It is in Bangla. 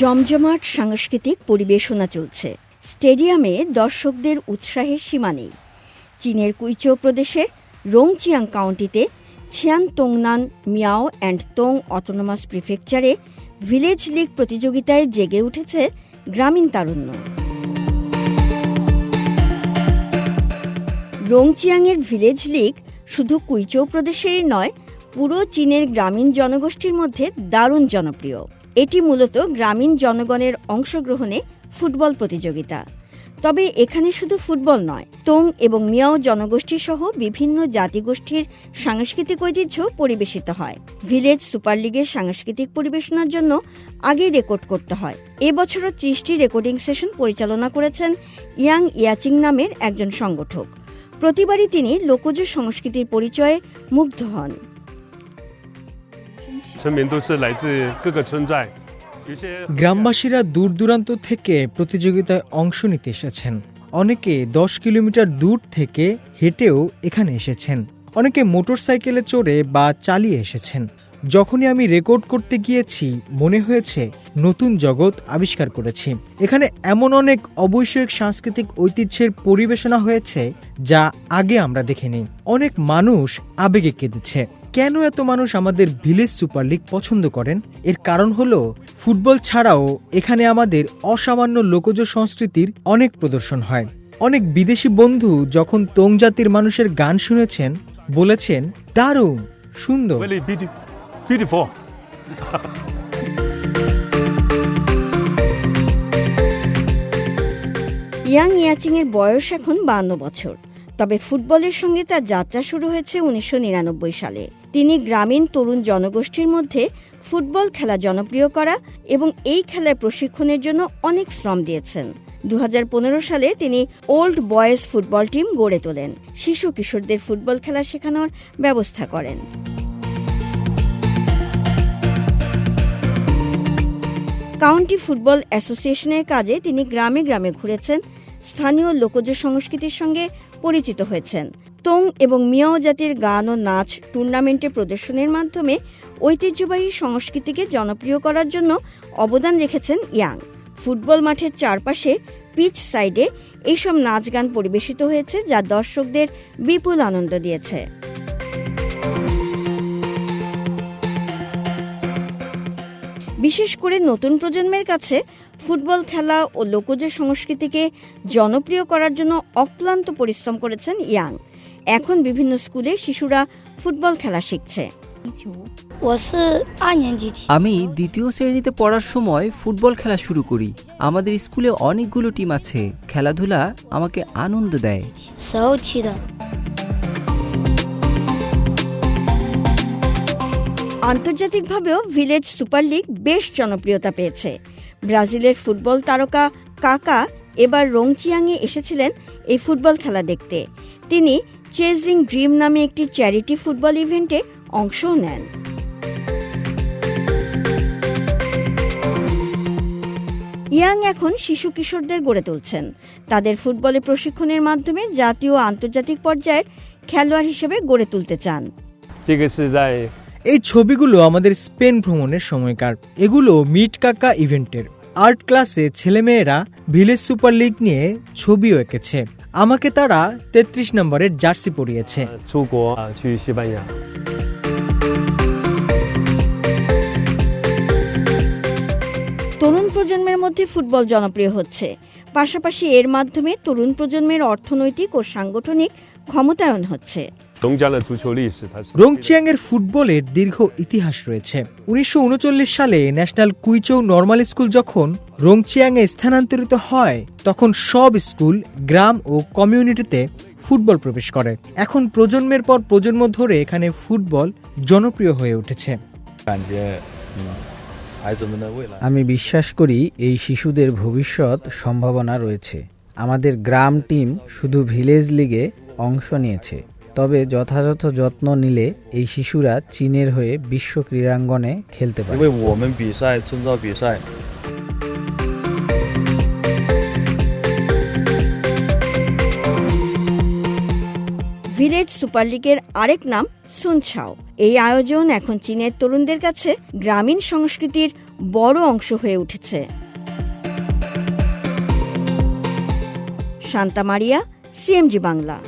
জমজমাট সাংস্কৃতিক পরিবেশনা চলছে। স্টেডিয়ামে দর্শকদের উৎসাহের সীমা নেই। চীনের কুইচৌ প্রদেশের Rongjiang কাউন্টিতে Qian Dongnan Miao and Dong autonomous প্রিফেকচারে village league প্রতিযোগিতায় জেগে উঠেছে গ্রামীণ তারুণ্য। রোংচিয়াংয়ের ভিলেজ লিগ শুধু কুইচৌ প্রদেশেরই নয়, পুরো চীনের গ্রামীণ জনগোষ্ঠীর মধ্যে দারুণ জনপ্রিয়। এটি মূলত গ্রামীণ জনগণের অংশগ্রহণে ফুটবল প্রতিযোগিতা। তবে এখানে শুধু ফুটবল নয়, তোং এবং মিয়াও জনগোষ্ঠী সহ বিভিন্ন জাতিগোষ্ঠীর সাংস্কৃতিক ঐতিহ্য পরিবেশিত হয়। ভিলেজ সুপার লিগের সাংস্কৃতিক পরিবেশনার জন্য আগেই রেকর্ড করতে হয়। এবছরও ত্রিশটি রেকর্ডিং সেশন পরিচালনা করেছেন ইয়াং ইয়াচিং নামের একজন সংগঠক। প্রতিবারই তিনি লোকজ সংস্কৃতির পরিচয়ে মুগ্ধ হন। গ্রামবাসীরা দূর দূরান্ত থেকে প্রতিযোগিতায় অংশ নিতে এসেছেন। অনেকে দশ কিলোমিটার দূর থেকে হেঁটেও এখানে এসেছেন। অনেকে মোটরসাইকেলে চড়ে বা চালিয়ে এসেছেন। যখনই আমি রেকর্ড করতে গিয়েছি মনে হয়েছে নতুন জগৎ আবিষ্কার করেছি। এখানে এমন অনেক অবৈষয়িক সাংস্কৃতিক ঐতিহ্যের পরিবেশনা হয়েছে যা আগে আমরা দেখিনি। অনেক মানুষ আবেগে কেঁদেছে। কেন এত মানুষ আমাদের ভিলেজ সুপার লিগ পছন্দ করেন? এর কারণ হলো ফুটবল ছাড়াও এখানে আমাদের অসামান্য লোকজ সংস্কৃতির অনেক প্রদর্শন হয়। অনেক বিদেশি বন্ধু যখন তোং জাতির মানুষের গান শুনেছেন বলেছেন দারুণ সুন্দর。ইয়াং ইয়াচিংয়ের বয়স এখন বান্ন বছর। তবে ফুটবলের সঙ্গে তার যাত্রা শুরু হয়েছে উনিশশো নিরানব্বই সালে। তিনি গ্রামীণ তরুণ জনগোষ্ঠীর মধ্যে ফুটবল খেলা জনপ্রিয় করা এবং এই খেলায় প্রশিক্ষণের জন্য অনেক শ্রম দিয়েছেন। দু হাজার পনেরো সালে তিনি ওল্ড বয়েজ ফুটবল টিম গড়ে তোলেন। শিশু কিশোরদের ফুটবল খেলা শেখানোর ব্যবস্থা করেন। কাউন্টি ফুটবল অ্যাসোসিয়েশনের কাজে তিনি গ্রামে গ্রামে ঘুরেছেন স্থানীয় লোকজ সংস্কৃতির সঙ্গে পরিচিত হয়েছেন। তোং এবং মিয়াও জাতির গান ও নাচ টুর্নামেন্টে প্রদর্শনের মাধ্যমে ঐতিহ্যবাহী সংস্কৃতিকে জনপ্রিয় করার জন্য অবদান রেখেছেন ইয়াং। ফুটবল মাঠের চারপাশে পিচ সাইডে এইসব নাচ গান পরিবেশিত হয়েছে, যা দর্শকদের বিপুল আনন্দ দিয়েছে। বিশেষ করে নতুন প্রজন্মের কাছে ফুটবল খেলা ও লোকজ সংস্কৃতিকে জনপ্রিয় করার জন্য অক্লান্ত পরিশ্রম করেছেন ইয়াং। এখন বিভিন্ন স্কুলে শিশুরা ফুটবল খেলা শিখছে। আমি দ্বিতীয় শ্রেণীতে পড়ার সময় ফুটবল খেলা শুরু করি। আমাদের স্কুলে অনেকগুলো টিম আছে। খেলাধুলা আমাকে আনন্দ দেয়। আন্তর্জাতিকভাবেও ভিলেজ সুপার লিগ বেশ জনপ্রিয়তা পেয়েছে। ব্রাজিলের ফুটবল তারকা কাকা এবার রংচিয়াংয়ে এসেছিলেন এই ফুটবল খেলা দেখতে। তিনি চেজিং ড্রিম নামে একটি চ্যারিটি ফুটবল ইভেন্টে অংশও নেন। ইয়াং এখন শিশু কিশোরদের গড়ে তুলছেন। তাদের ফুটবলে প্রশিক্ষণের মাধ্যমে জাতীয় আন্তর্জাতিক পর্যায়ের খেলোয়াড় হিসেবে গড়ে তুলতে চান। এই ছবিগুলো আমাদের স্পেন ভ্রমণের সময়কার। এগুলো মিট কাকা ইভেন্টের। আর্ট ক্লাসে ছেলেমেয়েরা ভিলেজ সুপার লিগ নিয়ে ছবিও এঁকেছে। আমাকে তারা ৩৩ নম্বরের জার্সি পরিয়েছে। তরুণ প্রজন্মের মধ্যে ফুটবল জনপ্রিয় হচ্ছে। পাশাপাশি এর মাধ্যমে তরুণ প্রজন্মের অর্থনৈতিক ও সাংগঠনিক ক্ষমতায়ন হচ্ছে। রংচিয়াংয়ের ফুটবলের দীর্ঘ ইতিহাস রয়েছে। উনিশশো উনচল্লিশ সালে ন্যাশনাল কুইচৌ নর্মাল স্কুল যখন রংচিয়াংয়ে স্থানান্তরিত হয় তখন সব স্কুল গ্রাম ও কমিউনিটিতে ফুটবল প্রবেশ করে। এখন প্রজন্মের পর প্রজন্ম ধরে এখানে ফুটবল জনপ্রিয় হয়ে উঠেছে। আমি বিশ্বাস করি এই শিশুদের ভবিষ্যৎ সম্ভাবনা রয়েছে। আমাদের গ্রাম টিম শুধু ভিলেজ লিগে অংশ নিয়েছে। তবে যথাযথ যত্ন নিলে এই শিশুরা চীনের হয়ে বিশ্ব ক্রীড়াঙ্গনে খেলতে পারে। ভিলেজ সুপার লিগের আরেক নাম সুনছাও। এই আয়োজন এখন চীনের তরুণদের কাছে গ্রামীণ সংস্কৃতির বড় অংশ হয়ে উঠেছে। Santa Maria CMG Bangla.